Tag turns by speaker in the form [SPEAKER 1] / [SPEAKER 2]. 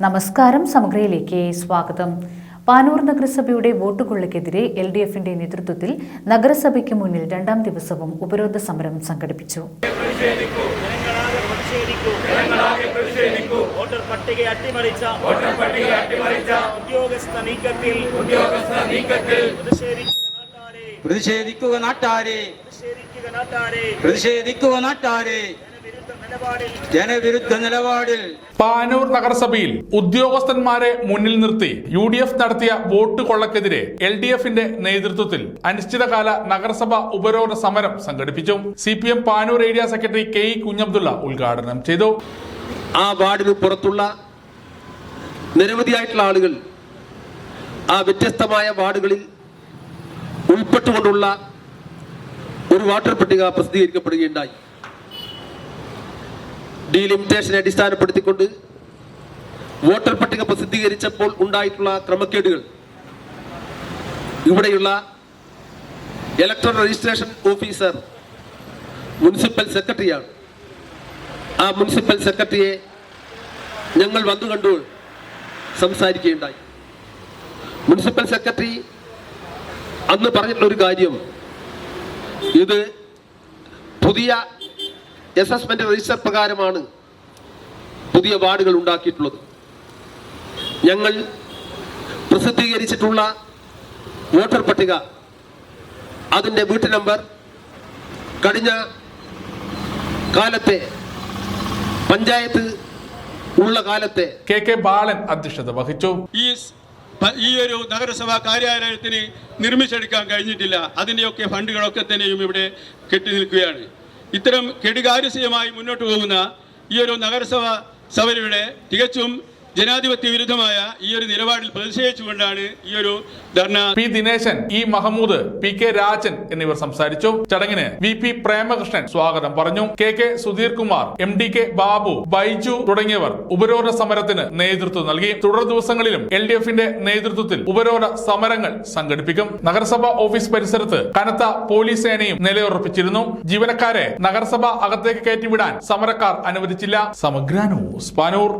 [SPEAKER 1] നമസ്കാരം സമഗ്രയിലേക്ക് സ്വാഗതം. പാനൂർ നഗരസഭയുടെ വോട്ടുകൊള്ളയ്ക്കെതിരെ എൽ ഡി എഫിന്റെ നേതൃത്വത്തിൽ നഗരസഭയ്ക്ക് മുന്നിൽ രണ്ടാം ദിവസവും ഉപരോധ സമരം സംഘടിപ്പിച്ചു.
[SPEAKER 2] വോട്ടർ പട്ടിക അട്ടിമറിച്ച. വോട്ടർ പട്ടിക അട്ടിമറിച്ച. ഉദ്യോഗസ്ഥ നീക്കത്തിൽ. ഉദ്യോഗസ്ഥ നീക്കത്തിൽ. പ്രതിഷേധിക്കുക നാട്ടാരെ.
[SPEAKER 3] പ്രതിഷേധിക്കുക നാട്ടാരെ.
[SPEAKER 2] പ്രതിഷേധിക്കുക നാട്ടാരെ. ജനവിരുദ്ധ നിലപാടിൽ
[SPEAKER 4] പാനൂർ നഗരസഭയിൽ ഉദ്യോഗസ്ഥന്മാരെ മുന്നിൽ നിർത്തി യു ഡി എഫ് നടത്തിയ വോട്ട് കൊള്ളക്കെതിരെ എൽ ഡി എഫിന്റെ നേതൃത്വത്തിൽ അനിശ്ചിതകാല നഗരസഭ ഉപരോധ സമരം സംഘടിപ്പിച്ചു. C P M Panoor area secretary K E Kunhabdulla ഉദ്ഘാടനം ചെയ്തു.
[SPEAKER 5] ആ വാർഡിന് പുറത്തുള്ള നിരവധിയായിട്ടുള്ള ആളുകൾ ആ വ്യത്യസ്തമായ വാർഡുകളിൽ ഉൾപ്പെട്ടുകൊണ്ടുള്ള ഒരു വാട്ടർ പട്ടിക പ്രസിദ്ധീകരിക്കപ്പെടുകയുണ്ടായി. ഡീലിമിറ്റേഷനെ അടിസ്ഥാനപ്പെടുത്തിക്കൊണ്ട് വോട്ടർ പട്ടിക പ്രസിദ്ധീകരിച്ചപ്പോൾ ഉണ്ടായിട്ടുള്ള ക്രമക്കേടുകൾ. ഇവിടെയുള്ള ഇലക്ട്രൽ രജിസ്ട്രേഷൻ ഓഫീസർ മുനിസിപ്പൽ സെക്രട്ടറിയാണ് ആ മുനിസിപ്പൽ സെക്രട്ടറിയെ ഞങ്ങൾ വന്നു കണ്ടു സംസാരിക്കുകയുണ്ടായി. മുനിസിപ്പൽ സെക്രട്ടറി അന്ന് പറഞ്ഞിട്ടുള്ളൊരു കാര്യം ഇത് പുതിയ അസസ്മെന്റ് രജിസ്റ്റർ പ്രകാരമാണ് പുതിയ വാർഡുകൾ ഉണ്ടാക്കിയിട്ടുള്ളത്. ഞങ്ങൾ പ്രസിദ്ധീകരിച്ചിട്ടുള്ള വോട്ടർ പട്ടിക അതിന്റെ വീട്ടു നമ്പർ കഴിഞ്ഞ കാലത്തെ പഞ്ചായത്ത് ഉള്ള കാലത്തെ
[SPEAKER 4] കെ കെ ബാലൻ അധ്യക്ഷത വഹിച്ചു.
[SPEAKER 6] ഈ ഈ ഒരു നഗരസഭാ കാര്യാലയത്തിന് നിർമ്മിച്ചെടുക്കാൻ കഴിഞ്ഞിട്ടില്ല. അതിന്റെയൊക്കെ ഫണ്ടുകളൊക്കെ തന്നെയും ഇവിടെ കെട്ടി നിൽക്കുകയാണ്. ഇത്തരം കെടുകാര്യസ്ഥമായി മുന്നോട്ട് പോകുന്ന ഈ ഒരു നഗരസഭ സഭയുടെ തികച്ചും ജനാധിപത്യ വിരുദ്ധമായ ഈ ഒരു നിലപാടിൽ പ്രതിഷേധിച്ചുകൊണ്ടാണ് ഈ ഒരു dharna
[SPEAKER 4] P Dineshan E Mahamood P K Rajan എന്നിവർ സംസാരിച്ചു. ചടങ്ങിന് വി പി പ്രേമകൃഷ്ണൻ സ്വാഗതം പറഞ്ഞു. K K Sudheer Kumar M D K Babu Baiju തുടങ്ങിയവർ ഉപരോധ സമരത്തിന് നേതൃത്വം നൽകി. തുടർ ദിവസങ്ങളിലും എൽ ഡി എഫിന്റെ നേതൃത്വത്തിൽ ഉപരോധ സമരങ്ങൾ സംഘടിപ്പിക്കും. നഗരസഭാ ഓഫീസ് പരിസരത്ത് കനത്ത പോലീസ് സേനയും നിലയുറപ്പിച്ചിരുന്നു. ജീവനക്കാരെ നഗരസഭ അകത്തേക്ക് കയറ്റിവിടാൻ സമരക്കാർ അനുവദിച്ചില്ല. സമഗ്ര ന്യൂസ് പാനൂർ.